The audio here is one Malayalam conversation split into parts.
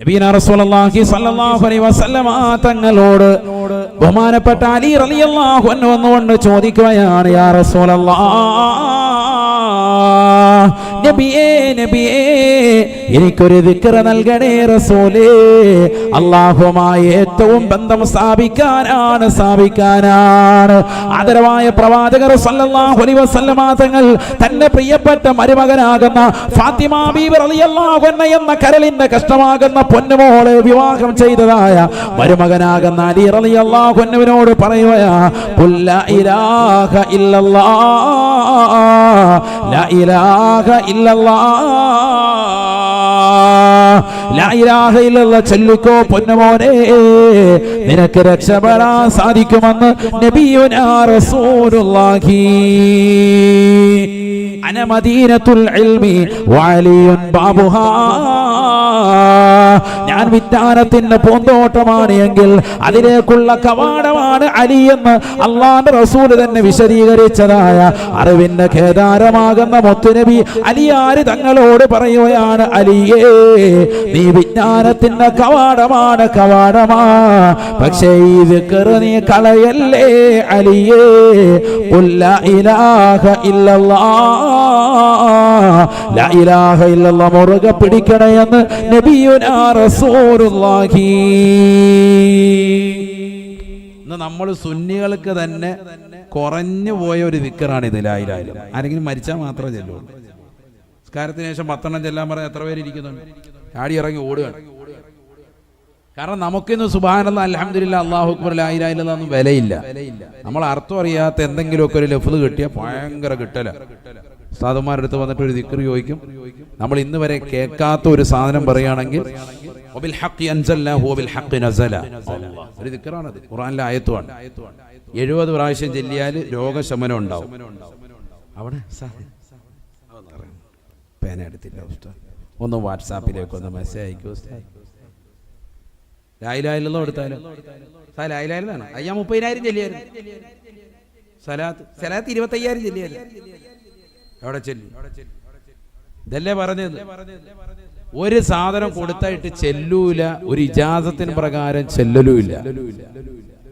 നബീന റസൂലുള്ളാഹി സ്വല്ലല്ലാഹു അലൈഹി വസല്ലമ തങ്ങളോട് ബഹുമാനപ്പെട്ട അലി റളിയല്ലാഹു അൻഹു വന്നുകൊണ്ട് ചോദിക്കുകയാണ് യാ റസൂലല്ലാഹ് നബിയേ നബിയേ എനിക്കൊരു വിക്ര നൽകണേ റസൂലേ. അള്ളാഹുമായി ഏറ്റവും ബന്ധം സ്ഥാപിക്കാനാണ് സ്ഥാപിക്കാനാണ്. ആദരവായ പ്രവാചകർ സല്ലല്ലാഹു അലൈഹി വസല്ലമ തങ്ങൾ തന്റെ പ്രിയപ്പെട്ട മരുമകനാകുന്ന ഫാത്തിമ റളിയല്ലാഹു അൻഹ എന്ന കരളിന്റെ കഷ്ടമാകുന്ന പൊന്നുമോളെ വിവാഹം ചെയ്തതായ മരുമകനാകുന്ന അലി റളിയല്ലാഹു അൻഹുവിനോട് പറയുകയാ ഇലാഹ ഇല്ലല്ലാ ലാ ഇലാഹ ചൊല്ലിക്കോ പൊന്നുമോനെ. നിനക്ക് രക്ഷപ്പെടാൻ സാധിക്കുമെന്ന് നബിയുനാ റസൂലുള്ളാഹി. അന മദീനത്തുൽ ഇൽമി വഅലിയുൻ ബാബുഹാ. ഞാൻ വിജ്ഞാനത്തിന്റെ പൂന്തോട്ടമാണ് എങ്കിൽ അതിലേക്കുള്ള കവാടമാണ് അലി എന്ന് അള്ളാന്റെ റസൂൽ തന്നെ വിശദീകരിച്ചതായ അറിവിന്റെ കേദാരമാകുന്ന മുത്തുനബി അലിയാര് തങ്ങളോട് പറയുകയാണ് അലിയേ നീ വിജ്ഞാനത്തിന്റെ കവാടമാണ് കവാടമാ. പക്ഷേ ഈ വിക്കറ് നീ കളയല്ലേ അലിയേ? ഇലാഹ ഇല്ലല്ലാഹ് ലാ ഇലാഹ ഇല്ലല്ലാഹ് മുറുകെ പിടിക്കണേ എന്ന് നബിയുനാ റസൂലുള്ളാഹി. ഇന്ന് നമ്മൾ സുന്നികൾക്ക് തന്നെ കുറഞ്ഞു പോയ ഒരു ദിക്കറാണ് ഇത് ലായിലായാലും ആരെങ്കിലും മരിച്ചാൽ മാത്രമേ ചെല്ലുള്ളൂ. നിസ്കാരത്തിന് ശേഷം പത്തെണ്ണം ചെല്ലാൻ പറയാൻ എത്ര പേര് ഇരിക്കുന്നുണ്ട്? ചാടി ഇറങ്ങി ഓടുകയാണ്. കാരണം നമുക്കിന്ന് സുബാനല്ല അലഹമില്ല അള്ളാഹു അക്ബർ ലായിലായില്ലെന്നൊന്നും വിലയില്ല. നമ്മൾ അർത്ഥം അറിയാത്ത എന്തെങ്കിലുമൊക്കെ ഒരു ലഫ്ത് കിട്ടിയാൽ ഭയങ്കര കിട്ടല. സാധുമാരുടെ അടുത്ത് വന്നിട്ട് ഒരു ദിക്കർ ചോദിക്കും. നമ്മൾ ഇന്ന് വരെ കേൾക്കാത്ത ഒരു സാധനം പറയുകയാണെങ്കിൽ. ഒരു എഴുപത് പ്രാവശ്യം ചെല്ലിയാൽ രോഗശമനം ഉണ്ടാവും. അവിടെ പേന എടുത്തില്ല. ഒന്ന് വാട്സാപ്പിലേക്ക് ഒന്ന് മെസ്സേജ് അയക്കൂ ഉസ്താദ്. ലായിലായില്ലെന്നോ എടുത്താലോ സാർ ലായിലായില്ലെന്നാണ് അയ്യാ മുപ്പതിനായിരം ചെല്ലിയായിരുന്നു. സലാത്ത് സലാത്ത് ഇരുപത്തയ്യായിരം ചെല്ലിയായിരുന്നു. എവിടെ ചെല്ലി. ഇതല്ലേ പറഞ്ഞത്? ഒരു സാധനം കൊടുത്തായിട്ട് ചെല്ലൂല ഒരു ഇജാസത്തിന് പ്രകാരം ചെല്ലലുമില്ല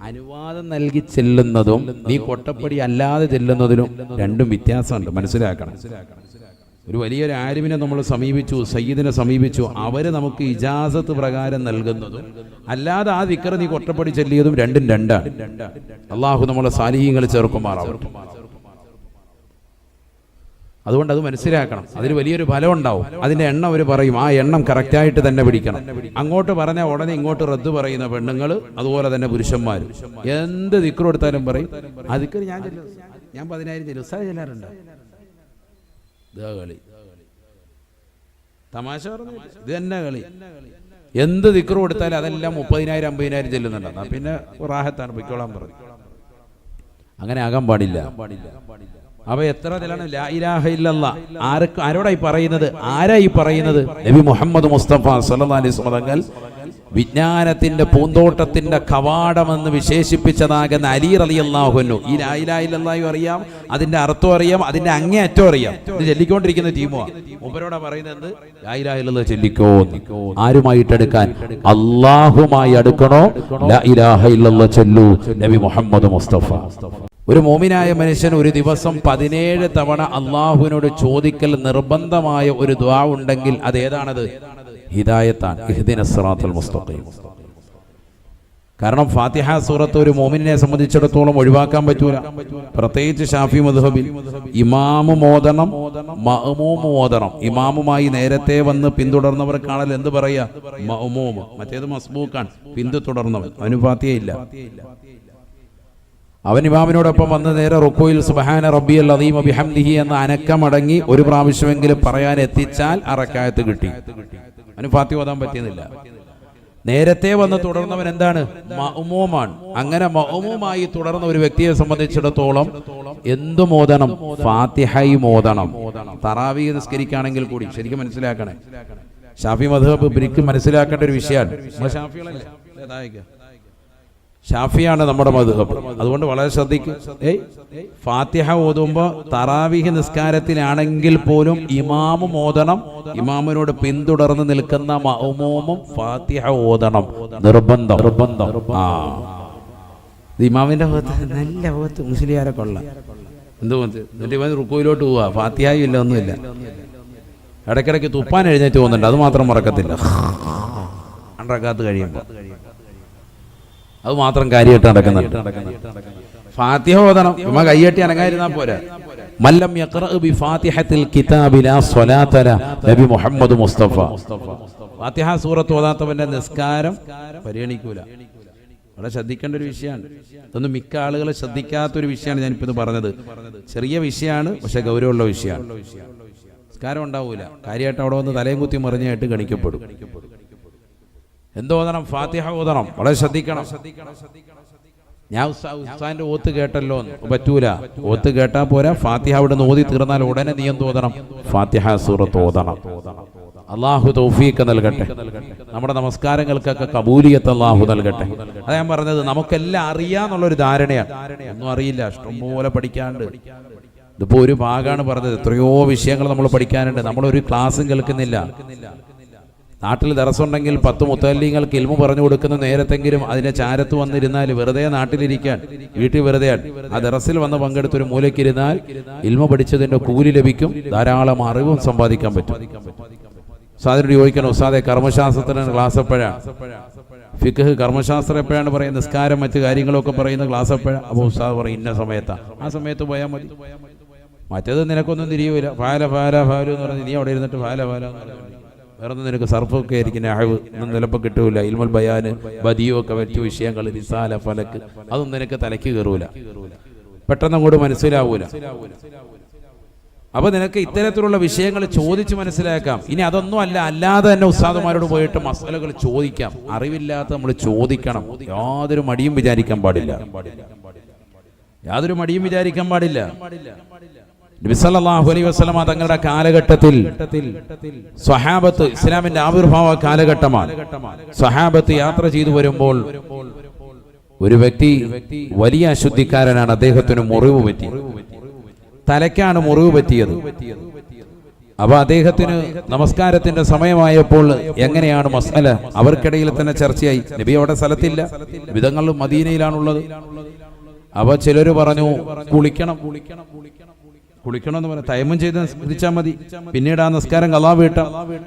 അനുവാദം നൽകി ചെല്ലുന്നതും നീ കൊട്ടപ്പടി അല്ലാതെ ചെല്ലുന്നതിനും രണ്ടും വ്യത്യാസമുണ്ട്. മനസ്സിലാക്കണം. ഒരു വലിയൊരു ആരിമിനെ നമ്മൾ സമീപിച്ചു സയ്യിദിനെ സമീപിച്ചു അവർ നമുക്ക് ഇജാസത്ത് പ്രകാരം നൽകുന്നതും അല്ലാതെ ആ ദിക്കറ് നീ കൊട്ടപ്പടി ചെല്ലിയതും രണ്ടും രണ്ടാണ്. അള്ളാഹു നമ്മളെ സാലിഹ്യങ്ങൾ ചേർക്കുമാറാവട്ടെ. അതുകൊണ്ട് അത് മനസ്സിലാക്കണം. അതിന് വലിയൊരു ഫലം ഉണ്ടാവും. അതിന്റെ എണ്ണം അവർ പറയും. ആ എണ്ണം കറക്റ്റായിട്ട് തന്നെ പിടിക്കണം. അങ്ങോട്ട് പറഞ്ഞ ഉടനെ ഇങ്ങോട്ട് റദ്ദ് പറയുന്ന പെണ്ണുങ്ങൾ അതുപോലെ തന്നെ പുരുഷന്മാരും. എന്ത് ദിക്കർ എടുത്താലും പറയും. ആ ദിക്കർ ഞാൻ ഞാൻ പതിനായിരം ഉസ്താദ് ചെല്ലാറുണ്ട്? കളി. തമാശ പറഞ്ഞു ഇത് തന്നെ കളി. എന്ത് ദിക്കർ കൊടുത്താലും അതെല്ലാം മുപ്പതിനായിരം അമ്പതിനായിരം ചെല്ലുന്നുണ്ട്. പിന്നെ റാഹത്താണ് പൊയ്ക്കോളാൻ പറഞ്ഞു അങ്ങനെ ആകാൻ പാടില്ല പാടില്ല. അവ എത്ര നിലാണ് ആരോടായി പറയുന്നത്? ആരായി പറയുന്നത്? നബി മുഹമ്മദ് മുസ്തഫ വസല്ലം തങ്ങൾ വിജ്ഞാനത്തിന്റെ പൂന്തോട്ടത്തിന്റെ കവാടമെന്ന് വിശേഷിപ്പിച്ചതാകുന്ന അലി റളിയല്ലാഹു അൻഹു. ഈ ലാ ഇലാഹ ഇല്ലല്ലാഹു അറിയാം അതിന്റെ അർത്ഥം അറിയാം അതിന്റെ അങ്ങേയറ്റം അറിയാം. ഇത് ചൊല്ലിക്കൊണ്ടിരിക്കുന്ന ടീമോ മൂപ്പരോടാ പറയുന്നത് ചൊല്ലിക്കോ ആരുമായിട്ട് എടുക്കാൻ? അള്ളാഹുമായി അടുക്കണോ? ലാ ഇലാഹ ചൊല്ലു. നബി മുഹമ്മദ് മുസ്തഫ. ഒരു മോമിനായ മനുഷ്യൻ ഒരു ദിവസം പതിനേഴ് തവണ അള്ളാഹുവിനോട് ചോദിക്കൽ നിർബന്ധമായ ഒരു ദ്വാ ഉണ്ടെങ്കിൽ അത് ഏതാണത്? ഹിദായത്താണ്. കാരണം ഫാത്തിഹ സൂറത്ത് ഒരു മോമിനെ സംബന്ധിച്ചിടത്തോളം ഒഴിവാക്കാൻ പറ്റൂല. പ്രത്യേകിച്ച് ഷാഫി മധുഹബിൽ ഇമാമു മോദനം മഹമൂമ് മോദനം. ഇമാമുമായി നേരത്തെ വന്ന് പിന്തുടർന്നവർക്കാണല്ലോ എന്ത് പറയാ? മഹമൂമ് മറ്റേത് മസ്ബൂക്കാണ് പിന്തുടർന്നവൻ. അവന് ഫാത്തിഹയില്ല അവൻ ഇമാമിനോടൊപ്പം വന്ന് നേരെ റുക്കോയിൽ സുബഹാന റബ്ബി റബ്ബിയൽ അദീം ബിഹംദിഹി എന്ന അനക്കമടങ്ങി ഒരു പ്രാവശ്യമെങ്കിലും പറയാൻ എത്തിച്ചാൽ അറക്കായത്ത് കിട്ടി. അവന് ഫാത്തി ഓതാൻ പറ്റിയതില്ല. നേരത്തെ വന്ന് തുടർന്നവൻ എന്താണ്? മഹുമോമാണ് അങ്ങനെ മഅ്മൂമായി തുടർന്ന ഒരു വ്യക്തിയെ സംബന്ധിച്ചിടത്തോളം എന്തു മോദനം? ഫാത്തിഹായി മോദണം തറാവി നിസ്കരിക്കുകയാണെങ്കിൽ കൂടി ശരിക്കും മനസ്സിലാക്കണേ. ഷാഫി മധുബ് ബ്രിക്ക് മനസ്സിലാക്കേണ്ട ഒരു വിഷയമാണ്. ഷാഫികളല്ലേ? ഷാഫിയാണ് നമ്മുടെ മധുഹബ്. അതുകൊണ്ട് വളരെ ശ്രദ്ധിക്കും. ഏയ് ഫാത്തിഹ ഓതുമ്പോൾ തറാവിഹ് നിസ്കാരത്തിലാണെങ്കിൽ പോലും ഇമാമും ഓതണം. ഇമാമിനോട് പിന്തുടർന്ന് നിൽക്കുന്ന മഹുമോമും ഫാത്തിഹ ഓതണം. നിർബന്ധം. നിർബന്ധം. ആ. ഇമാമിന്റെ ഭാഗത്ത് നല്ല ഭാഗത്ത് മുസ്ലിയാരെ കൊള്ളാം. എന്ത് എന്നിട്ട് ഇവൻ റുക്കുവിലോട്ട് പോവാ. ഫാത്തിഹായും ഇല്ല ഒന്നുമില്ല. ഇടയ്ക്കിടയ്ക്ക് തുപ്പാൻ എഴുന്നേറ്റ് പോകുന്നുണ്ട്. അത് മാത്രം മറക്കത്തില്ല. രണ്ടരക്കാത്ത് കഴിയുമ്പോൾ അത് മാത്രം കാര്യമായിട്ട് നടക്കുന്നുണ്ട്. ഫാത്തിഹ ഓതണം. ഇമ്മ കയ്യട്ടി അനങ്ങായിരുന്നാ പോരാ. മല്ലം ബി ഫാത്തിഹത്തിൽ കിതാബില നബി മുഹമ്മദ് മുസ്തഫ. ഫാത്തിഹ സൂറത്ത് ഓതാത്തവന്റെ നിസ്കാരം പരിഗണിക്കൂല. വളരെ ശ്രദ്ധിക്കേണ്ട ഒരു വിഷയമാണ്. ഇതൊന്നും മിക്ക ആളുകൾ ശ്രദ്ധിക്കാത്തൊരു വിഷയമാണ് ഞാനിപ്പോൾ ഇത് പറഞ്ഞത്. ചെറിയ വിഷയമാണ് പക്ഷെ ഗൗരവമുള്ള വിഷയമാണ്. നിസ്കാരം ഉണ്ടാവൂല. കാര്യമായിട്ട് അവിടെ വന്ന് തലയും കുത്തി മറിഞ്ഞായിട്ട് ഗണിക്കപ്പെടും. എന്തോതണം ഫാത്തിഹ ഓതണം വളരെ ശ്രദ്ധിക്കണം. ഞാൻ ഉസ്താന്റെ ഓത്ത് കേട്ടല്ലോ. പറ്റൂല. ഓത്ത് കേട്ടാ പോരാ ഫാത്തിഹ അവിടെ നിന്ന് ഓതി തീർന്നാൽ ഉടനെ നീ എന്ത് ഓതണം ഫാത്തിഹ സൂറത്ത് ഓതണം അള്ളാഹു തൗഫീക്ക് നൽകട്ടെ. നമ്മുടെ നമസ്കാരങ്ങൾക്കൊക്കെ കബൂലിയത്ത് അള്ളാഹു നൽകട്ടെ. അതാ ഞാൻ പറഞ്ഞത് നമുക്കെല്ലാം അറിയാന്നുള്ളൊരു ധാരണയാണ്. ഒന്നും അറിയില്ല ഇഷ്ടംപോലെ പഠിക്കാണ്ട് ഇതിപ്പോ ഒരു ഭാഗമാണ് പറഞ്ഞത് എത്രയോ വിഷയങ്ങൾ നമ്മൾ പഠിക്കാനുണ്ട്. നമ്മളൊരു ക്ലാസ്സും കേൾക്കുന്നില്ല. നാട്ടിൽ ദറസുണ്ടെങ്കിൽ പത്ത് മുത്തല്ലിങ്ങൾക്ക് ഇൽമു പറഞ്ഞു കൊടുക്കുന്ന നേരത്തെങ്കിലും അതിനെ ചാരത്ത് വന്നിരുന്നാൽ വെറുതെ നാട്ടിലിരിക്കാൻ വീട്ടിൽ വെറുതെയാണ് ആ ദറസിൽ വന്ന് പങ്കെടുത്തൊരു മൂലയ്ക്കിരുന്നാൽ ഇൽമ പഠിച്ചതിന്റെ കൂലി ലഭിക്കും ധാരാളം അറിവും സമ്പാദിക്കാൻ പറ്റും. ഉസ്താദിനോട് ചോദിക്കണം ഉസാദെ കർമ്മശാസ്ത്രത്തിന് ക്ലാസ് എപ്പോഴാണ് ഫിഖ് കർമ്മശാസ്ത്രം എപ്പോഴാണ് പറയുന്നത്? നിസ്കാരം മറ്റു കാര്യങ്ങളൊക്കെ പറയുന്ന ക്ലാസ് എപ്പോഴാണ് അപ്പോൾ ഉസ്താദ് പറയും ഇന്ന സമയത്താണ് ആ സമയത്ത് പോയാൽ മതി. മറ്റേത് നിനക്കൊന്നും തിരിയൂല. ഫാല ഫാല ഫാലു എന്ന് പറഞ്ഞ് നീ അവിടെ ഇരുന്നിട്ട് ഫാല ഫാല എന്ന് പറഞ്ഞു. വേറെ നിനക്ക് സർഫൊക്കെ ആയിരിക്കും അഴിവ് ഒന്നും ചിലപ്പോൾ കിട്ടൂല. ഇൽമുൽ ബയാന് ബദിയൊക്കെ മറ്റു വിഷയങ്ങൾ റിസാല ഫലക്ക് അതൊന്നും നിനക്ക് തലയ്ക്ക് കയറൂല പെട്ടെന്ന് അങ്ങോട്ട് മനസ്സിലാവൂല. അപ്പൊ നിനക്ക് ഇത്തരത്തിലുള്ള വിഷയങ്ങൾ ചോദിച്ച് മനസ്സിലാക്കാം. ഇനി അതൊന്നും അല്ല അല്ലാതെ തന്നെ ഉസ്താദുമാരോട് പോയിട്ട് മസാലകൾ ചോദിക്കാം. അറിവില്ലാത്ത നമ്മൾ ചോദിക്കണം. യാതൊരു മടിയും വിചാരിക്കാൻ പാടില്ല. യാതൊരു മടിയും വിചാരിക്കാൻ പാടില്ല. വസല്ലമ തങ്ങളുടെ കാലഘട്ടത്തിൽ സ്വഹാബത്ത് ഇസ്ലാമിന്റെ ആവിർഭാവ കാലഘട്ടമാണ്. സ്വഹാബത്ത് യാത്ര ചെയ്തു വരുമ്പോൾ ഒരു വ്യക്തി വലിയ അശുദ്ധിക്കാരനാണ് അദ്ദേഹത്തിന് മുറിവ് പറ്റി. തലയ്ക്കാണ് മുറിവ് പറ്റിയത്. അപ്പൊ അദ്ദേഹത്തിന് നമസ്കാരത്തിന്റെ സമയമായപ്പോൾ എങ്ങനെയാണ് മസല അവർക്കിടയിൽ തന്നെ ചർച്ചയായി. നബി അവിടെ സ്ഥലത്തില്ല. വിധങ്ങൾ മദീനയിലാണുള്ളത്. അപ്പൊ ചിലര് പറഞ്ഞു കുളിക്കണം കുളിക്കണം കുളിക്കണം. എന്ന് പറഞ്ഞ തയമം ചെയ്ത് നിസ്കരിച്ചാൽ മതി. പിന്നീട് ആ നിസ്കാരം കലാ വീട്ടം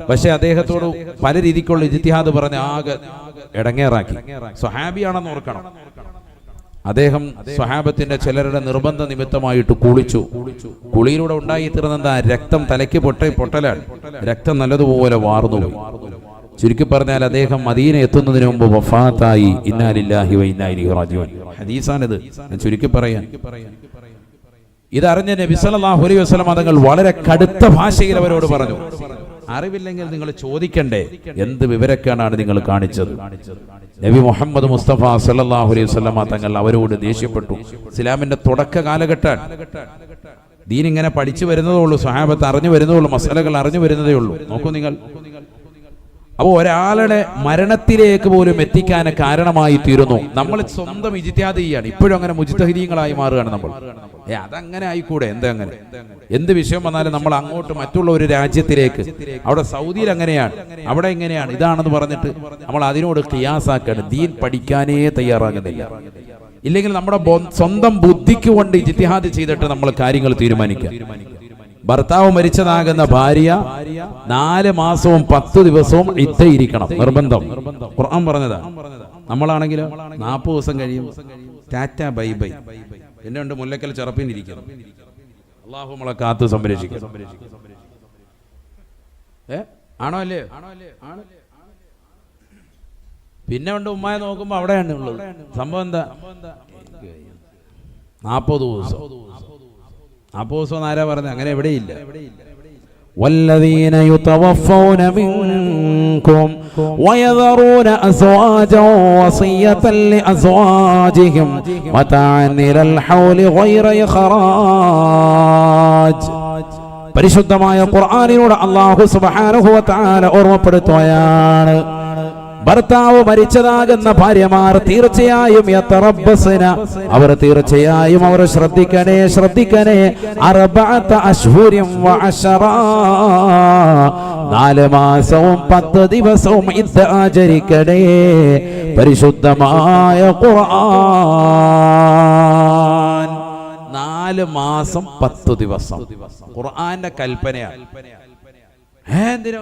പക്ഷെ അദ്ദേഹത്തോട് പല രീതിക്കുള്ള ഇജിത്തിഹാദ് പറഞ്ഞ് ആകെ ഇടങ്ങേറാക്കി. സ്വഹാബിയാണെന്ന് ഓർക്കണം. അദ്ദേഹം സ്വഹാബത്തിന്റെ ചിലരുടെ നിർബന്ധ നിമിത്തമായിട്ട് കുളിച്ചു. കുളിയിലൂടെ ഉണ്ടായിത്തീർന്ന എന്താ രക്തം തലയ്ക്ക് പൊട്ട പൊട്ടലാണ്. രക്തം നല്ലതുപോലെ വാർന്നു ചുരുക്കി പറഞ്ഞാൽ അദ്ദേഹം മദീന എത്തുന്നതിന് മുമ്പ് വഫാത്തായി. ഇന്നാലില്ലാഹി റാജിഊൻ. ഹദീസാണിത്. ഞാൻ ചുരുക്കി പറയാൻ ഇതറിഞ്ഞ നബി സല്ലല്ലാഹു അലൈഹി വസല്ലം തങ്ങൾ വളരെ കടുത്ത ഭാഷയിൽ അവരോട് പറഞ്ഞു അറിവില്ലെങ്കിൽ നിങ്ങൾ ചോദിക്കണ്ടേ? എന്ത് വിവരക്കേടാണ് നിങ്ങൾ കാണിച്ചത്? നബി മുഹമ്മദ് മുസ്തഫ സല്ലല്ലാഹു അലൈഹി വസല്ലം തങ്ങൾ അവരോട് ദേഷ്യപ്പെട്ടു. ഇസ്ലാമിന്റെ തുടക്ക കാലഘട്ടം. ദീൻ ഇങ്ങനെ പഠിച്ചു വരുന്നതേ ഉള്ളൂ സ്വഹാബത്ത് അറിഞ്ഞു വരുന്നതേ ഉള്ളൂ മസാലകൾ അറിഞ്ഞു വരുന്നതേ ഉള്ളൂ. നോക്കൂ നിങ്ങൾ. അപ്പോൾ ഒരാളുടെ മരണത്തിലേക്ക് പോലും എത്തിക്കാൻ കാരണമായി തീരുന്നു. നമ്മൾ സ്വന്തം ഇജിത്യാദിയാണ് ഇപ്പോഴും അങ്ങനെ മുജിത്തഹിരീങ്ങളായി മാറുകയാണ് നമ്മൾ. ഏ അതങ്ങനെ ആയിക്കൂടെ? എന്താ അങ്ങനെ? എന്ത് വിഷയം വന്നാലും നമ്മൾ അങ്ങോട്ട് മറ്റുള്ള ഒരു രാജ്യത്തിലേക്ക്. അവിടെ സൗദിയിൽ അങ്ങനെയാണ്. അവിടെ എങ്ങനെയാണ് ഇതാണെന്ന് പറഞ്ഞിട്ട് നമ്മൾ അതിനോട് ക്രിയാസാക്കാണ് ദീൻ പഠിക്കാനേ തയ്യാറാകുന്നില്ല. ഇല്ലെങ്കിൽ നമ്മുടെ സ്വന്തം ബുദ്ധിക്ക് കൊണ്ട് ജിത്തിഹാദ് ചെയ്തിട്ട് നമ്മൾ കാര്യങ്ങൾ തീരുമാനിക്കുക. ഭർത്താവ് മരിച്ചതാകുന്ന ഭാര്യ നാല് മാസവും പത്ത് ദിവസവും ഇരിക്കണം നിർബന്ധം. ഖുർആൻ പറഞ്ഞതാ. നമ്മളാണെങ്കിൽ നാൽപ്പത് ദിവസം കഴിയും. Tata bye bye. എന്നെ ഉണ്ട് മുല്ലക്കൽ ചെറുപ്പിനിരിക്കുന്നു അള്ളാഹു നമ്മളെ കാത്ത് സംരക്ഷിക്കും ഏ ആണോ അല്ലേ പിന്നെ ഉണ്ട് ഉമ്മായ നോക്കുമ്പോ അവിടെയാണ് ഉള്ളത് സംഭവം എന്താ നാൽപ്പത് ദിവസം നാൽപ്പത് ദിവസം ആരാ പറഞ്ഞത് അങ്ങനെ എവിടെയില്ല والذين يتوفون منكم ويذرون أزواجا وصية لأزواجهم متاعا إلى الحول غير إخراج പരിശുദ്ധമായ ഖുർആാനിലൂടെ അള്ളാഹു സുബ്ഹാനഹു വ തആല ഓർമ്മപ്പെടുത്തുകയാണ് ഭർത്താവ് മരിച്ചതാകുന്ന ഭാര്യമാർ തീർച്ചയായും യത്തറബ്ബസ്ന അവർ തീർച്ചയായും അവർ ശ്രദ്ധിക്കണേ ശ്രദ്ധിക്കണേ. അർബഅത അശ്വര്യം നാല് മാസവും പത്ത് ദിവസവും ഇത് ആചരിക്കണേ. പരിശുദ്ധമായ ഖുർആൻ. നാല് മാസം പത്ത് ദിവസം. ഖുർആന്റെ കൽപ്പനയാണ്. എന്തിനാ?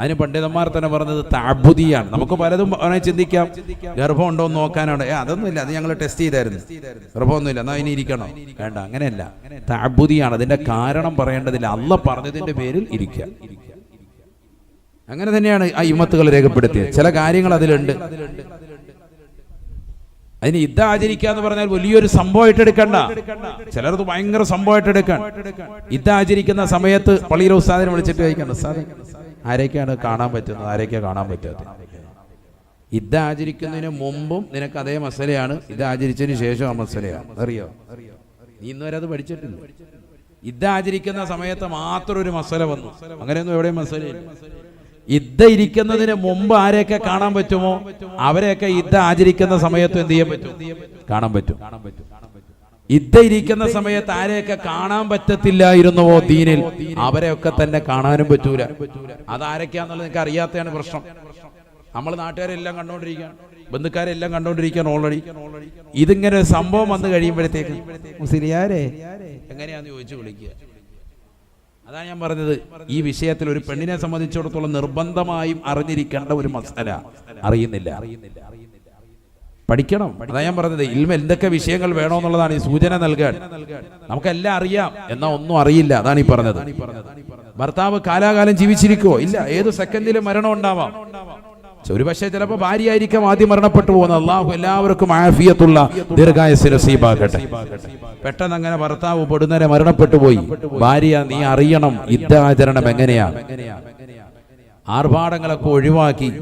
അതിന് പണ്ഡിതന്മാർ തന്നെ പറഞ്ഞത് താബുദിയാണ് നമുക്ക് പലതും അവനെ ചിന്തിക്കാം. ഗർഭം ഉണ്ടോ എന്ന് നോക്കാനാണ്. ഏ അതൊന്നുമില്ല. അത് ഞങ്ങൾ ടെസ്റ്റ് ചെയ്തായിരുന്നു. ഗർഭമൊന്നുമില്ല. എന്നാ ഇനി ഇരിക്കണോ? വേണ്ട അങ്ങനെയല്ല. താബുദിയാണ് അതിന്റെ കാരണം പറയേണ്ടതില്ല. അല്ല പറഞ്ഞതിന്റെ പേരിൽ ഇരിക്കുക. അങ്ങനെ തന്നെയാണ് ആ ഇമ്മത്തുകൾ രേഖപ്പെടുത്തിയത്. ചില കാര്യങ്ങൾ അതിലുണ്ട്. അതിന് യുദ്ധ ആചരിക്കുക എന്ന് പറഞ്ഞാൽ വലിയൊരു സംഭവമായിട്ട് എടുക്കണ്ട. ചിലർക്ക് ഭയങ്കര സംഭവമായിട്ട് എടുക്കാൻ. യുദ്ധ ആചരിക്കുന്ന സമയത്ത് പള്ളിയിലെ ഉസ്താദിനെ വിളിച്ചിട്ട് കഴിക്കണം ഉസ്താദെ ആരൊക്കെയാണ് കാണാൻ പറ്റുന്നത്? ആരൊക്കെയാണ് കാണാൻ പറ്റാത്തത്? ഇത് ആചരിക്കുന്നതിന് മുമ്പും നിനക്ക് അതേ മസലയാണ്. ഇത് ആചരിച്ചതിന് ശേഷം ആ മസലയാണ്. അറിയോ? നീ ഇന്നുവരെ അത് പഠിച്ചിട്ടില്ല. ഇത് ആചരിക്കുന്ന സമയത്ത് മാത്രം ഒരു മസല വന്നു. അങ്ങനെയൊന്നും എവിടെയും മസലയില്ല. ഇദ്ദ ഇരിക്കുന്നതിന് മുമ്പ് ആരെയൊക്കെ കാണാൻ പറ്റുമോ? അവരെയൊക്കെ ഇദ്ദ ആചരിക്കുന്ന സമയത്ത് എന്ത് ചെയ്യാൻ പറ്റും? കാണാൻ പറ്റും. ഇരിക്കുന്ന സമയത്ത് ആരെയൊക്കെ കാണാൻ പറ്റത്തില്ലായിരുന്നുവോ ദീനിൽ? അവരെയൊക്കെ തന്നെ കാണാനും പറ്റൂല. അതാരൊക്കെയാന്നുള്ളത് നിങ്ങൾക്ക് അറിയാത്തതാണ് പ്രശ്നം. നമ്മൾ നാട്ടുകാരെല്ലാം കണ്ടോണ്ടിരിക്കുകയാണ്. ബന്ധുക്കാരെല്ലാം കണ്ടോണ്ടിരിക്കുകയാണ് ഓൾറെഡി ഇതിങ്ങനെ ഒരു സംഭവം വന്നു കഴിയുമ്പോഴത്തേക്ക് മുസ്ലിയാരെ എങ്ങനെയാന്ന് ചോദിച്ചു വിളിക്കുക? അതാണ് ഞാൻ പറഞ്ഞത്. ഈ വിഷയത്തിൽ ഒരു പെണ്ണിനെ സംബന്ധിച്ചിടത്തോളം നിർബന്ധമായും അറിഞ്ഞിരിക്കേണ്ട ഒരു മസല. അറിയുന്നില്ല. പഠിക്കണം അതാ ഞാൻ പറഞ്ഞത് ഇൽമ എന്തൊക്കെ വിഷയങ്ങൾ വേണമെന്നുള്ളതാണ് ഈ സൂചന നൽകാൻ. നമുക്കെല്ലാം അറിയാം. എന്നാ ഒന്നും അറിയില്ല അതാണ് ഈ പറഞ്ഞത്. ഭർത്താവ് കാലാകാലം ജീവിച്ചിരിക്കുവോ? ഇല്ല ഏത് സെക്കൻഡിലും മരണം ഉണ്ടാവാം. ഒരു പക്ഷേ ചിലപ്പോൾ ഭാര്യയായിരിക്കാം ആദ്യം മരണപ്പെട്ടു പോകുന്നത്. അള്ളാഹു എല്ലാവർക്കും ആഫിയത്തുള്ള ദീർഘായസ് നസീബാകട്ടെ. പെട്ടെന്ന് അങ്ങനെ ഭർത്താവ് പൊടുന്നേരെ മരണപ്പെട്ടു പോയി. ഭാര്യ നീ അറിയണം യുദ്ധാചരണം എങ്ങനെയാണ് ആർഭാടങ്ങളൊക്കെ ഒഴിവാക്കി.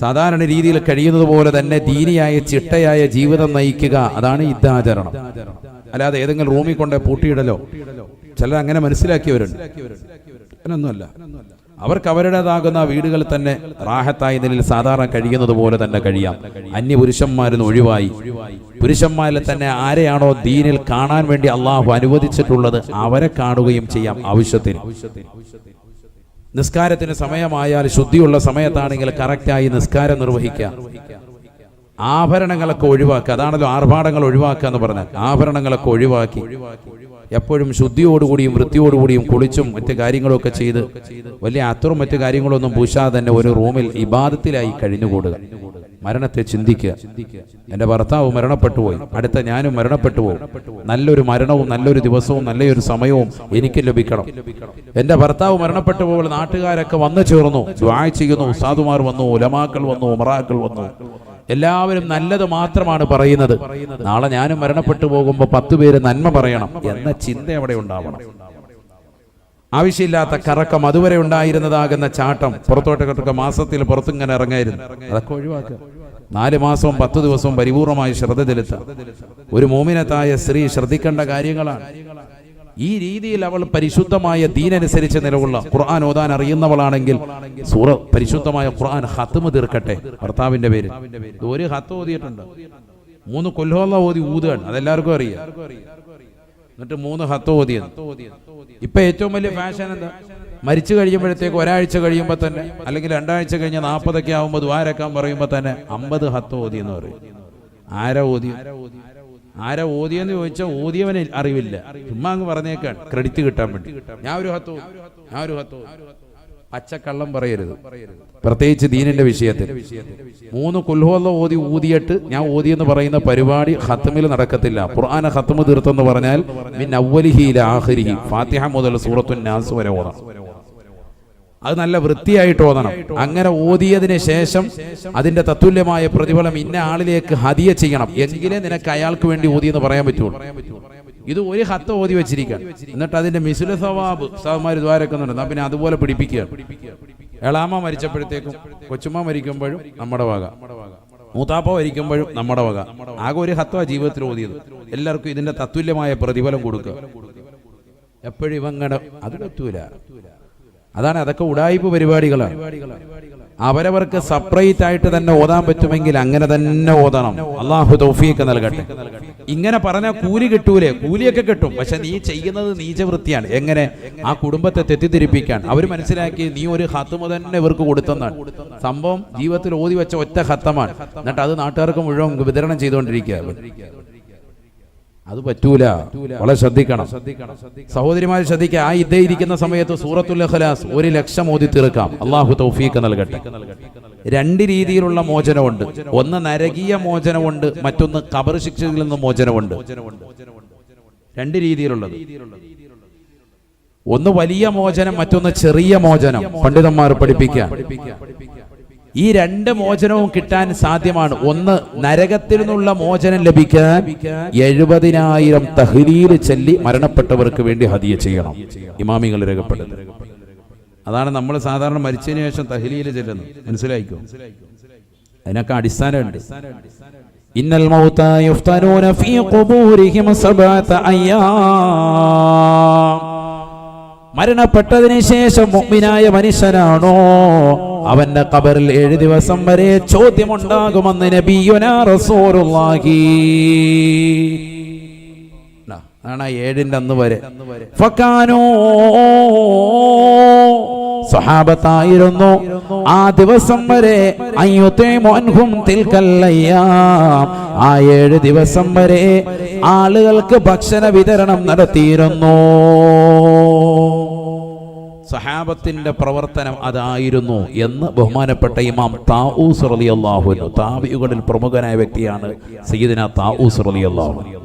സാധാരണ രീതിയിൽ കഴിയുന്നത് പോലെ തന്നെ ദീനിയായ ചിട്ടയായ ജീവിതം നയിക്കുക അതാണ് യുദ്ധാചരണം. അല്ലാതെ ഏതെങ്കിലും റൂമിൽ കൊണ്ട് പൂട്ടിയിടലോ ചിലർ അങ്ങനെ മനസ്സിലാക്കിയവരുണ്ട്. അങ്ങനൊന്നുമല്ല അവർക്ക് അവരുടേതാകുന്ന വീടുകളിൽ തന്നെ റാഹത്തായ നിലയിൽ സാധാരണ കഴിയുന്നത് പോലെ തന്നെ കഴിയാം. അന്യ പുരുഷന്മാരിൽ നിന്ന് ഒഴിവായി. പുരുഷന്മാരിൽ തന്നെ ആരെയാണോ ദീനിൽ കാണാൻ വേണ്ടി അള്ളാഹു അനുവദിച്ചിട്ടുള്ളത് അവരെ കാണുകയും ചെയ്യാം ആവശ്യത്തിന്. നിസ്കാരത്തിന് സമയമായാൽ ശുദ്ധിയുള്ള സമയത്താണെങ്കിൽ കറക്റ്റായി നിസ്കാരം നിർവഹിക്കുക. ആഭരണങ്ങളൊക്കെ ഒഴിവാക്കുക. അതാണല്ലോ ആർഭാടങ്ങൾ ഒഴിവാക്കുക എന്ന് പറഞ്ഞാൽ ആഭരണങ്ങളൊക്കെ ഒഴിവാക്കി. എപ്പോഴും ശുദ്ധിയോടുകൂടിയും വൃത്തിയോടുകൂടിയും കുളിച്ചും മറ്റു കാര്യങ്ങളൊക്കെ ചെയ്ത് വലിയ അത്തറും മറ്റു കാര്യങ്ങളൊന്നും പൂശാതെ തന്നെ ഒരു റൂമിൽ ഇബാദത്തിലായി കഴിഞ്ഞുകൂടുക. മരണത്തെ ചിന്തിക്കുക. എന്റെ ഭർത്താവ് മരണപ്പെട്ടു പോയി അടുത്ത ഞാനും മരണപ്പെട്ടു പോകും. നല്ലൊരു മരണവും നല്ലൊരു ദിവസവും നല്ലൊരു സമയവും എനിക്ക് ലഭിക്കണം. എന്റെ ഭർത്താവ് മരണപ്പെട്ടു പോകുമ്പോൾ നാട്ടുകാരൊക്കെ വന്നു ചേർന്നു. ചെയ്യുന്നു. സാധുമാർ വന്നു ഉലമാക്കൾ വന്നു ഉമറാക്കൾ വന്നു. എല്ലാവരും നല്ലത് മാത്രമാണ് പറയുന്നത്. നാളെ ഞാനും മരണപ്പെട്ടു പോകുമ്പോൾ പത്തു പേര് നന്മ പറയണം എന്ന ചിന്ത അവിടെ ഉണ്ടാവണം. ആവശ്യമില്ലാത്ത കറക്കം അതുവരെ ഉണ്ടായിരുന്നതാകുന്ന ചാട്ടം പുറത്തോട്ടൊക്കെ മാസത്തിൽ പുറത്തിങ്ങനെ ഇറങ്ങായിരുന്നു. അതൊക്കെ ഒഴിവാക്കുക. നാല് മാസവും പത്ത് ദിവസവും പരിപൂർണമായി ശ്രദ്ധ ചെലുത്തുക. ഒരു മോമിനത്തായ സ്ത്രീ ശ്രദ്ധിക്കേണ്ട കാര്യങ്ങളാണ്. ഈ രീതിയിൽ അവൾ പരിശുദ്ധമായ ദീനനുസരിച്ച് നിലവുള്ള ഖുർആൻ ഓതാൻ അറിയുന്നവളാണെങ്കിൽ സൂറ പരിശുദ്ധമായ ഖുർആൻ ഹത്തുമ തീർക്കട്ടെ. ഭർത്താവിന്റെ പേര്. ഒരു ഹത്ത് ഓതിയിട്ടുണ്ട്. മൂന്ന് കൊല്ലോള ഓതി ഊതുകയാണ്. അതെല്ലാവർക്കും അറിയാം. എന്നിട്ട് മൂന്ന് ഹത്ത് ഓതിയത്. ഇപ്പൊ ഏറ്റവും വലിയ ഫാഷൻ എന്താ? മരിച്ചു കഴിയുമ്പോഴത്തേക്ക് ഒരാഴ്ച കഴിയുമ്പോൾ തന്നെ അല്ലെങ്കിൽ രണ്ടാഴ്ച കഴിഞ്ഞ നാൽപ്പതൊക്കെ ആകുമ്പോൾ ദ്വാരക്കാൻ പറയുമ്പോൾ തന്നെ അമ്പത് ഹത്ത് ഓതി എന്ന് പറയും. ആരാ ഓതി ആരാ ഓതിയെന്ന് ചോദിച്ചാൽ ഓതിയവന് അറിവില്ല. ചുമ്മാ അങ്ങ് പറഞ്ഞേക്കാണ്. ക്രെഡിറ്റ് കിട്ടാൻ വേണ്ടി. ഞാൻ ഒരു ഹത്തോ. ഞാൻ ഒരു ഹത്തോ. പച്ചക്കള്ളം പറയരുത്. പ്രത്യേകിച്ച് ദീനിന്റെ വിഷയത്തിൽ. മൂന്ന് കുൽഹോല്ല ഓതി ഊതിയിട്ട് ഞാൻ ഓതി എന്ന് പറയുന്ന പരിപാടി ഹത്തമിൽ നടക്കത്തില്ല. ഖുർആന ഹത്തമ് തീർത്തെന്ന് പറഞ്ഞാൽ മിൻ അവലിഹിയില ആഹരിഹി ഫാത്തിഹ മുതൽ സൂറത്തു നാസ് വരെ ഓതാം. അത് നല്ല വൃത്തിയായിട്ട് ഓതണം അങ്ങനെ ഓതിയതിന് ശേഷം അതിന്റെ തത്തുല്യമായ പ്രതിഫലം ഇന്ന ആളിലേക്ക് ഹതിയ ചെയ്യണം. എങ്കിലേ നിനക്ക് അയാൾക്ക് വേണ്ടി ഓതി എന്ന് പറയാൻ പറ്റുള്ളൂ. ഇത് ഒരു ഹത്ത ഓതി വെച്ചിരിക്കുകയാണ്. എന്നിട്ട് അതിന്റെ മിസുല സവാബ് സഹമാര് ദ്വാരക്കുന്നുണ്ട്. എന്നാ പിന്നെ അതുപോലെ പിടിപ്പിക്കുക. എളാമ മരിച്ചപ്പോഴത്തേക്കും കൊച്ചുമ്മ മരിക്കുമ്പോഴും നമ്മുടെ വക. മൂത്താപ്പ മരിക്കുമ്പോഴും നമ്മുടെ വക. ആകെ ഒരു ഹത്ത ജീവിതത്തിൽ ഓതിയത്. എല്ലാവർക്കും ഇതിന്റെ തത്തുല്യമായ പ്രതിഫലം കൊടുക്കുക. എപ്പോഴും ഇവങ്ങടെ അത് പറ്റൂല. അതാണ് അതൊക്കെ ഉടായ്പ പരിപാടികളാണ് അവരവർക്ക് സെപ്പറേറ്റ് ആയിട്ട് തന്നെ ഓതാൻ പറ്റുമെങ്കിൽ അങ്ങനെ തന്നെ ഓതണം. അള്ളാഹു തോഫിയൊക്കെ നൽകട്ടെ. ഇങ്ങനെ പറഞ്ഞ കൂലി കിട്ടൂലേ? കൂലിയൊക്കെ കിട്ടും. പക്ഷെ നീ ചെയ്യുന്നത് നീചവൃത്തിയാണ്. എങ്ങനെ? ആ കുടുംബത്തെ തെറ്റിദ്ധരിപ്പിക്കാൻ. അവർ മനസ്സിലാക്കി നീ ഒരു ഹത്തുമ തന്നെ ഇവർക്ക് കൊടുത്തെന്നാണ്. സംഭവം ജീവിതത്തിൽ ഓതി വെച്ച ഒറ്റ ഹത്തമാണ് എന്നിട്ട് അത് നാട്ടുകാർക്ക് മുഴുവൻ വിതരണം ചെയ്തുകൊണ്ടിരിക്കുക അത് പറ്റൂല. വളരെ ശ്രദ്ധിക്കണം. സഹോദരിമാർ ശ്രദ്ധിക്കുക. ആ ഇതേ ഇരിക്കുന്ന സമയത്ത് സൂറത്തുൽ ഇഖ്ലാസ് ഒരു ലക്ഷം ഓതി തീർക്കാം. അള്ളാഹു തൗഫീഖ് നൽകട്ടെ. രണ്ട് രീതിയിലുള്ള മോചനമുണ്ട്. ഒന്ന് നരകീയ മോചനമുണ്ട്. മറ്റൊന്ന് കബർ ശിക്ഷയിൽ നിന്ന് മോചനമുണ്ട്. രണ്ട് രീതിയിലുള്ളത്. ഒന്ന് വലിയ മോചനം മറ്റൊന്ന് ചെറിയ മോചനം. പണ്ഡിതന്മാർ പഠിപ്പിക്കുക. ഈ രണ്ട് മോചനവും കിട്ടാൻ സാധ്യമാണ്. ഒന്ന് നരകത്തിൽ നിന്നുള്ള മോചനം ലഭിക്കാൻ എഴുപതിനായിരം തഹ്ലീൽ ചൊല്ലി മരണപ്പെട്ടവർക്ക് വേണ്ടി ഹദിയ ചെയ്യണം. ഇമാമികൾ രേഖപ്പെടുന്നത് അതാണ് നമ്മൾ സാധാരണ മരിച്ചതിന് ശേഷം തഹ്ലീൽ ചെല്ലുന്നത്. മനസ്സിലായിക്കോ? അതിനൊക്കെ അടിസ്ഥാനമുണ്ട്. ഇന്നൽ മൗത യുഫ്തനൂന ഫീ ഖുബൂരിഹിം സബഅത അയ്യാം. മരണപ്പെട്ടതിന് ശേഷം മുഅ്മിനായ മനുഷ്യനാണോ? അവന്റെ കബറിൽ ഏഴ് ദിവസം വരെ ചോദ്യമുണ്ടാകുമെന്ന് നബിയുനാ റസൂലുള്ളാഹി. ന്നാ, അതാണ് ആ ഏഴിന്റെ അന്ന് വരെ. ഫക്കാനോ. സഹാബത്തായിരുന്നു. ആ ദിവസം വരെ ആ ഏഴ് ദിവസം വരെ ആളുകൾക്ക് ഭക്ഷണ വിതരണം നടത്തിയിരുന്നു. സഹാബത്തിന്റെ പ്രവർത്തനം അതായിരുന്നു എന്ന് ബഹുമാനപ്പെട്ട ഇമാം താഊസ് റളിയല്ലാഹു അൻഹു താബിയുകളിൽ പ്രമുഖനായ വ്യക്തിയാണ് സയ്യിദിന താഊസ് റളിയല്ലാഹു അൻഹു.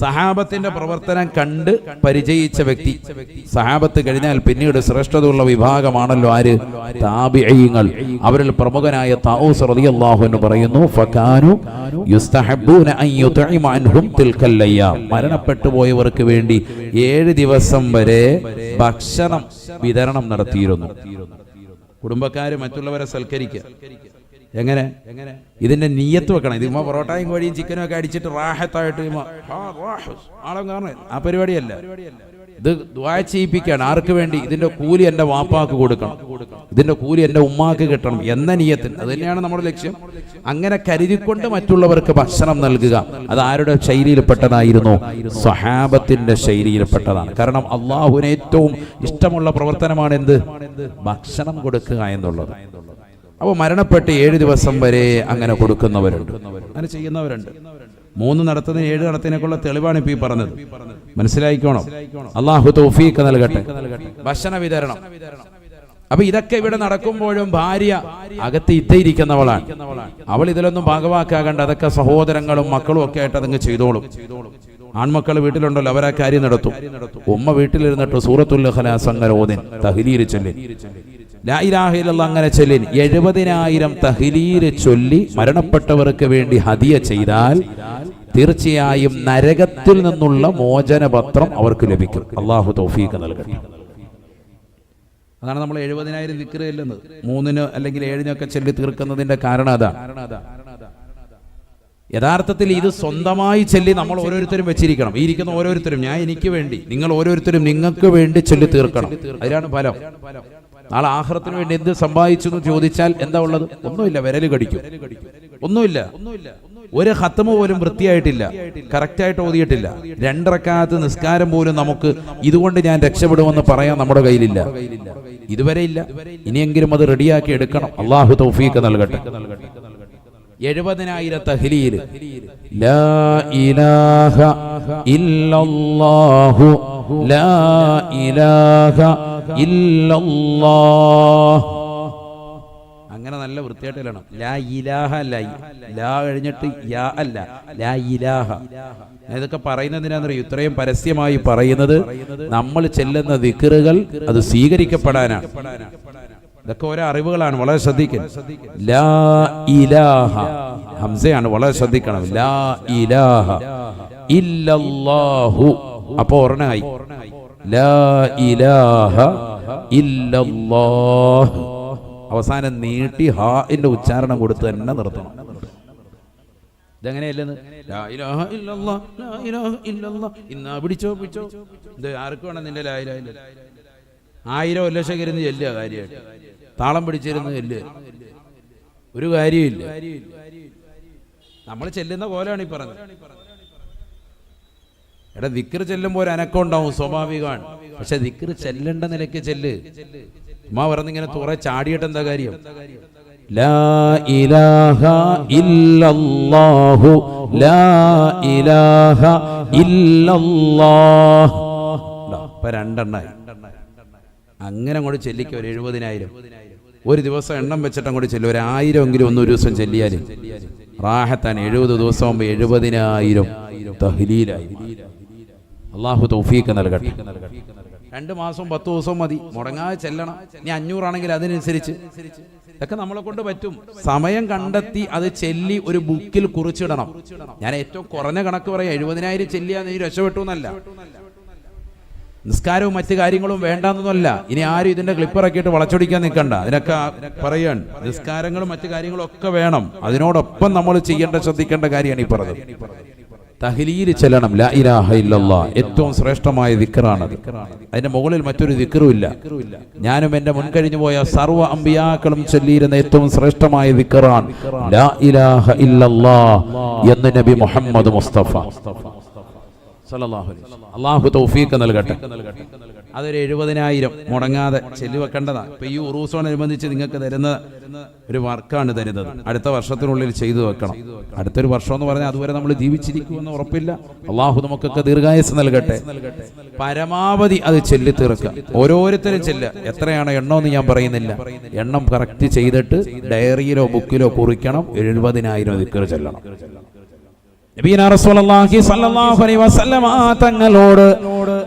സഹാബത്തിന്റെ പ്രവർത്തനം കണ്ട് പരിചയിച്ച വ്യക്തി. സഹാബത്ത് കഴിഞ്ഞാൽ പിന്നീട് ശ്രേഷ്ഠതയുള്ള വിഭാഗമാണല്ലോ ആര്? താബിഈങ്ങൾ. അവരിൽ പ്രമുഖനായ താഊസ് റളിയല്ലാഹു എന്ന് പറയുന്നു ഫകാനു മരണപ്പെട്ടു പോയവർക്ക് വേണ്ടി ഏഴ് ദിവസം വരെ ഭക്ഷണം വിതരണം നടത്തിയിരുന്നു. കുടുംബക്കാര് മറ്റുള്ളവരെ സൽക്കരിക്കുക. എങ്ങനെ? ഇതിന്റെ നീയത്ത് വെക്കണം. ഇത് ഇമ്മ പൊറോട്ടയും കോഴിയും ചിക്കനും ഒക്കെ അടിച്ചിട്ട് റാഹത്തായിട്ട് ഇമ്മ, ആളെ കാണുന്നത് ആ പരിപാടിയല്ല. ഇത് ദ്വായ ചെയ്യിപ്പിക്കുകയാണ്. ആർക്ക് വേണ്ടി? ഇതിന്റെ കൂലി എന്റെ വാപ്പാക്ക് കൊടുക്കണം. ഇതിന്റെ കൂലി എന്റെ ഉമ്മാക്ക് കിട്ടണം എന്ന നീയത്തിന് അത് തന്നെയാണ് നമ്മുടെ ലക്ഷ്യം. അങ്ങനെ കരുതിക്കൊണ്ട് മറ്റുള്ളവർക്ക് ഭക്ഷണം നൽകുക. അത് ആരുടെ ശൈലിയിൽപ്പെട്ടതായിരുന്നു? സ്വഹാബത്തിന്റെ ശൈലിയിൽപ്പെട്ടതാണ്. കാരണം അള്ളാഹുവിന് ഏറ്റവും ഇഷ്ടമുള്ള പ്രവർത്തനമാണ് എന്ത് ഭക്ഷണം കൊടുക്കുക എന്നുള്ളത്. അപ്പോൾ മരണപ്പെട്ട് ഏഴ് ദിവസം വരെ അങ്ങനെ കൊടുക്കുന്നവരുണ്ട്. അങ്ങനെ ചെയ്യുന്നവരുണ്ട്. മൂന്ന് നടത്തുന്ന ഏഴ് നടത്തിനേക്കുള്ള തെളിവാണ് ഇപ്പൊ ഈ പറഞ്ഞത്. മനസ്സിലായിക്കോണം? അള്ളാഹു തൗഫീഖ് നൽകട്ടെ. ഭക്ഷണ വിതരണം. അപ്പൊ ഇതൊക്കെ ഇവിടെ നടക്കുമ്പോഴും ഭാര്യ അകത്ത് ഇത്തയിരിക്കുന്നവളാണ് അവൾ ഇതിലൊന്നും ഭാഗവാക്കാകണ്ട. അതൊക്കെ സഹോദരങ്ങളും മക്കളും ഒക്കെ ആയിട്ട് അതങ്ങ് ചെയ്തോളും. ആൺമക്കൾ വീട്ടിലുണ്ടല്ലോ അവരാ കാര്യം നടത്തും. ഉമ്മ വീട്ടിലിരുന്നിട്ട് സൂറത്തുൽ ഖലാസ് അങ്ങനെ ചൊല്ലി അങ്ങനെ ചൊല്ലിൻ എഴുപതിനായിരം തഹ്ലീൽ ചൊല്ലി മരണപ്പെട്ടവർക്ക് വേണ്ടി ഹതിയ ചെയ്താൽ തീർച്ചയായും നരകത്തിൽ നിന്നുള്ള മോചനപത്രം അവർക്ക് ലഭിക്കും. അള്ളാഹു തൗഫീഖ് നൽകട്ടെ. അതാണ് നമ്മൾ എഴുപതിനായിരം വിക്ര ചെല്ലുന്നത് മൂന്നിന് അല്ലെങ്കിൽ ഏഴിനൊക്കെ ചൊല്ലി തീർക്കുന്നതിന്റെ കാരണം അതാ. യഥാർത്ഥത്തിൽ ഇത് സ്വന്തമായി ചൊല്ലി നമ്മൾ ഓരോരുത്തരും വെച്ചിരിക്കണം. ഈ ഇരിക്കുന്ന ഓരോരുത്തരും. ഞാൻ എനിക്ക് വേണ്ടി നിങ്ങൾ ഓരോരുത്തരും നിങ്ങൾക്ക് വേണ്ടി ചൊല്ലി തീർക്കണം. അതിലാണ് ഫലം. നാളെ ആഹ്റത്തിന് വേണ്ടി എന്ത് സമ്പാദിച്ചു എന്ന് ചോദിച്ചാൽ എന്താ ഉള്ളത്? ഒന്നുമില്ല വിരൽ കടിക്കും. ഒന്നുമില്ല. ഒരു ഹത്തമ പോലും വൃത്തിയായിട്ടില്ല. കറക്റ്റായിട്ട് ഓതിയിട്ടില്ല. രണ്ടറക്കാലത്ത് നിസ്കാരം പോലും നമുക്ക് ഇതുകൊണ്ട് ഞാൻ രക്ഷപ്പെടുമെന്ന് പറയാൻ നമ്മുടെ കയ്യിലില്ല. ഇതുവരെ ഇല്ല. ഇനിയെങ്കിലും അത് റെഡിയാക്കി എടുക്കണം. അള്ളാഹു തൗഫീഖ് നൽകട്ടെ. എഴുപതിനായിരം തഹ്ലീൽ. ലാ ഇലാഹ ലാ ഇലാഹ അങ്ങനെ നല്ല വൃത്തിയായിട്ട് ലാ ഇലാഹ ലാ കഴിഞ്ഞിട്ട് യാ അല്ല ലാ ഇലാഹ. ഇതൊക്കെ പറയുന്നതിനാന്നറിയോ ഇത്രയും പരസ്യമായി പറയുന്നത് നമ്മൾ ചെല്ലുന്ന വിക്കറുകൾ അത് സ്വീകരിക്കപ്പെടാനാണ് ഇതൊക്കെ ഓരോ അറിവുകളാണ് വളരെ ശ്രദ്ധിക്കണം ലാ ഇലാഹ. ഹംസയാണ് വളരെ ശ്രദ്ധിക്കണം. ലാ ഇലാഹ. ഇല്ലല്ലാഹു. അപ്പൊ ഒരെണ്ണമായി അവസാനം നീട്ടി ഹാന്റെ ഉച്ചാരണം കൊടുത്ത് തന്നെ നിർത്തണം. ഇന്നാ പിടിച്ചോ പിടിച്ചോ. വേണം നിന്റെ? ആയിരം ലക്ഷം കരുന്ന് ചെല്ലുക കാര്യമായിട്ട്. താളം പിടിച്ചിരുന്ന് ചെല്ല. ഒരു കാര്യമില്ല നമ്മൾ ചെല്ലുന്ന പോലെയാണ് ഈ പറഞ്ഞത്. എടാ ദിക്കർ ചെല്ലുമ്പോൾ ഒരു അനക്കം ഉണ്ടാവും സ്വാഭാവികമാണ്. പക്ഷെ ദിക്കർ ചെല്ലേണ്ട നിലയ്ക്ക് ചെല്ല്. ഉമ്മ പറഞ്ഞിങ്ങനെ തുറ ചാടിയിട്ട് എന്താ കാര്യം? രണ്ടെണ്ണായി. അങ്ങനെ അങ്ങോട്ട് ചെല്ലിക്ക ഒരു എഴുപതിനായിരം. ഒരു ദിവസം എണ്ണം വെച്ചിട്ട് അങ്ങോട്ട് ചെല്ലും. ഒരു ആയിരം എങ്കിലും ഒന്ന് ഒരു ദിവസം ചെല്ലിയാൽ റാഹത്താൻ എഴുപത് ദിവസം ആകുമ്പോൾ എഴുപതിനായിരം അള്ളാഹു തൗഫീക്ക് നൽകട്ടെ. രണ്ട് മാസവും പത്ത് ദിവസവും മതി. മുടങ്ങാതെ ചെല്ലണം. ഇനി അഞ്ഞൂറാണെങ്കിൽ അതിനനുസരിച്ച്. ഇതൊക്കെ നമ്മളെ കൊണ്ട് പറ്റും. സമയം കണ്ടെത്തി അത് ചെല്ലി ഒരു ബുക്കിൽ കുറിച്ചിടണം. ഞാൻ ഏറ്റവും കുറഞ്ഞ കണക്ക് പറയാം. എഴുപതിനായിരം ചെല്ലിയാ നീ രക്ഷപ്പെട്ടു എന്നല്ല നിസ്കാരവും മറ്റു കാര്യങ്ങളും വേണ്ടാന്നൊന്നുമല്ല. ഇനി ആരും ഇതിന്റെ ക്ലിപ്പർ ഇറക്കിയിട്ട് വളച്ചൊടിക്കാൻ നിൽക്കണ്ട. അതിനൊക്കെ പറയാൻ നിസ്കാരങ്ങളും മറ്റു കാര്യങ്ങളും ഒക്കെ വേണം. അതിനോടൊപ്പം നമ്മൾ ചെയ്യേണ്ട ശ്രദ്ധിക്കേണ്ട കാര്യമാണ് ഈ പറഞ്ഞത്. തഹ്ലീൽ ചെല്ലണം. ലാ ഇലാഹ ഇല്ലല്ല. ഏറ്റവും ശ്രേഷ്ഠമായ ദിക്കറാണത്. അതിന്റെ മുകളിൽ മറ്റൊരു ദിക്കറും ഇല്ല ഞാനും എന്റെ മുൻകഴിഞ്ഞു പോയ സർവ അമ്പിയാക്കളും ചൊല്ലിയിരുന്ന ഏറ്റവും ശ്രേഷ്ഠമായ ദിക്കറാണ്. ലാ ഇലാഹ ഇല്ലല്ലാ എന്ന് നബി മുഹമ്മദ് മുസ്തഫ. അള്ളാഹു തൗഫീഖ് നൽകട്ടെ. അതൊരു എഴുപതിനായിരം മുടങ്ങാതെ ചെല്ലി വെക്കേണ്ടതാ ഇപ്പൊ ഈ ഉറൂസോടനുബന്ധിച്ച് നിങ്ങൾക്ക് തരുന്ന ഒരു വർക്കാണ് തരുന്നത്. അടുത്ത വർഷത്തിനുള്ളിൽ ചെയ്തു വെക്കണം. അടുത്തൊരു വർഷം എന്ന് പറഞ്ഞാൽ അതുവരെ നമ്മൾ ജീവിച്ചിരിക്കുമെന്ന് ഉറപ്പില്ല. അള്ളാഹു നമുക്കൊക്കെ ദീർഘായുസ് നൽകട്ടെ. പരമാവധി അത് ചെല്ലി തീർക്കുക ഓരോരുത്തരും ചെല്ലുക. എത്രയാണ് എണ്ണോ എന്ന് ഞാൻ പറയുന്നില്ല. എണ്ണം കറക്റ്റ് ചെയ്തിട്ട് ഡയറിയിലോ ബുക്കിലോ കുറിക്കണം. എഴുപതിനായിരം ദിക്കർ ചെല്ലണം. നബീന റസൂലുള്ളാഹി സ്വല്ലല്ലാഹു അലൈഹി വസല്ലമ തങ്ങളോട്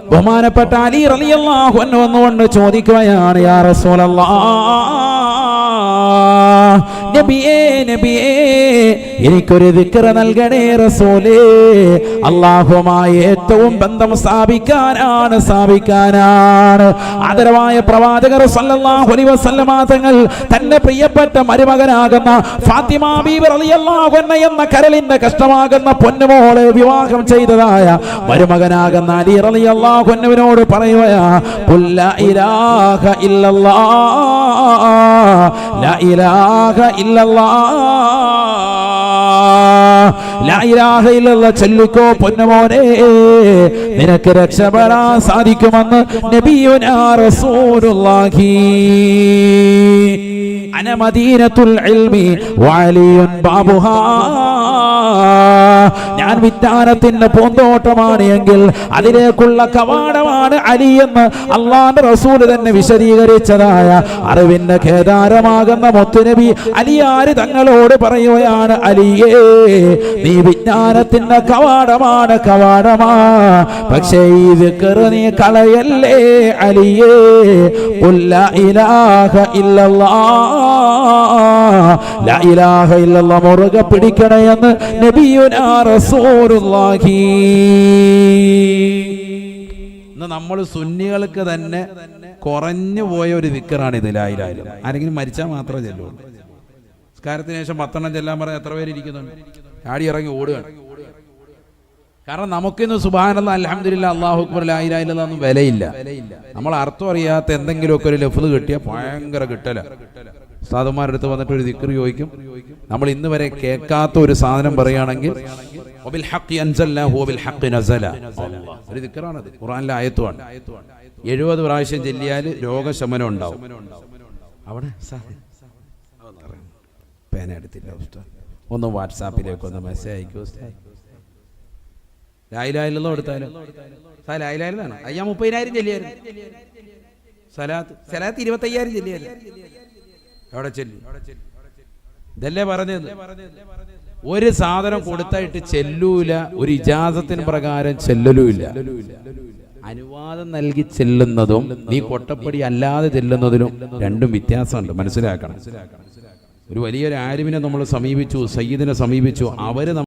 ബഹുമാനപ്പെട്ട അലി റളിയല്ലാഹു അൻഹു വന്നുകൊണ്ട് ചോദിക്കുകയാണ് യാ റസൂലല്ലാഹ് എനിക്കൊരു വിക്ര നൽകണേ റസൂലേ. അള്ളാഹുമായി ഏറ്റവും ബന്ധം സ്ഥാപിക്കാനാണ് സ്ഥാപിക്കാനാണ്. ആദരവായ പ്രവാചകർ സല്ലല്ലാഹു അലൈഹി വസല്ലമ തങ്ങൾ തന്റെ പ്രിയപ്പെട്ട മരുമകനാകുന്ന ഫാത്തിമ റളിയല്ലാഹു അൻഹ എന്ന കരളിന്റെ കഷ്ടമാകുന്ന പൊന്നുമോളെ വിവാഹം ചെയ്തതായ മരുമകനാകുന്ന അലി റളിയല്ലാഹു അൻഹുവിനോട് പറയുകയാ ഇലാഹ ലാ ഇലാഹ ചൊല്ലിക്കോ പൊന്നുമോനെ. നിനക്ക് രക്ഷപ്പെടാൻ സാധിക്കുമെന്ന് നബിയുനാ റസൂലുള്ളാഹി. അന മദീനത്തുൽ ഇൽമി. വഅലിയുൻ ബാബുഹാ. ഞാൻ വിജ്ഞാനത്തിന്റെ പൂന്തോട്ടമാണ് എങ്കിൽ അതിലേക്കുള്ള കവാടമാണ് അലി എന്ന് അള്ളാന്റെ റസൂൽ തന്നെ വിശദീകരിച്ചതായ അറിവിന്റെ കേദാരമാകുന്ന മുത്തുനബി അലിയാര് തങ്ങളോട് പറയുകയാണ് അലിയേ നീ വിജ്ഞാനത്തിന്റെ കവാടമാണ് കവാടമാ. പക്ഷേ ഈ വിക്കറ് നീ കളയല്ലേ അലിയേ? ഉല്ല ഇലാഹ ഇല്ലല്ലാഹ് ലാ ഇലാഹ ഇല്ലല്ലാഹ് മുറുകെ പിടിക്കണേ എന്ന് നബിയുനാ നമ്മൾ സുന്നികൾക്ക് തന്നെ കുറഞ്ഞു പോയ ഒരു ദിക്കറാണ് ഇത് ലായിലായാലും ആരെങ്കിലും മരിച്ചാൽ മാത്രമേ ചെല്ലുള്ളൂ. നിസ്കാരത്തിന് ശേഷം പത്തെണ്ണം ചെല്ലാൻ പറയാൻ എത്ര പേര് ഇരിക്കുന്നുണ്ട്? ചാടി ഇറങ്ങി ഓടുകയാണ്. കാരണം നമുക്കിന്ന് സുബാനല്ല അലഹമില്ല അള്ളാഹു അക്ബർ ലായിലായില്ലെന്നൊന്നും വിലയില്ല. നമ്മൾ അർത്ഥം അറിയാത്ത എന്തെങ്കിലുമൊക്കെ ഒരു ലഫ്ത് കിട്ടിയാൽ ഭയങ്കര കിട്ടല. സാധുമാരുടെ അടുത്ത് വന്നിട്ട് ഒരു ദിക്കർ ചോദിക്കും. നമ്മൾ ഇന്ന് വരെ കേൾക്കാത്ത ഒരു സാധനം പറയുകയാണെങ്കിൽ. ഒരു എഴുപത് പ്രാവശ്യം ചെല്ലിയാൽ രോഗശമനം ഉണ്ടാവും. അവിടെ? പേന എടുത്തില്ല. ഒന്ന് വാട്സാപ്പിലേക്ക് ഒന്ന് മെസ്സേജ് അയക്കൂ ഉസ്താദ്. ലായിലായില്ലോ എടുത്താലും. സാ ലായിലായില്ലാണ് അയ്യാ മുപ്പതിനായിരം ചെല്ലിയായിരുന്നു. സലാത്ത് സലാത്ത് ഇരുപത്തയ്യായിരം ചെല്ലിയായിരുന്നു. എവിടെ ചെല്ലി? ഇതല്ലേ പറഞ്ഞത്? ഒരു സാധനം കൊടുത്തായിട്ട് ചെല്ലൂല ഒരു ഇജാസത്തിന് പ്രകാരം ചെല്ലലുമില്ല അനുവാദം നൽകി ചെല്ലുന്നതും നീ കൊട്ടപ്പടി അല്ലാതെ ചെല്ലുന്നതിനും രണ്ടും വ്യത്യാസമുണ്ട്. മനസ്സിലാക്കണം. ഒരു വലിയൊരു ആരിവിനെ നമ്മൾ സമീപിച്ചു സയ്യിദിനെ സമീപിച്ചു അവർ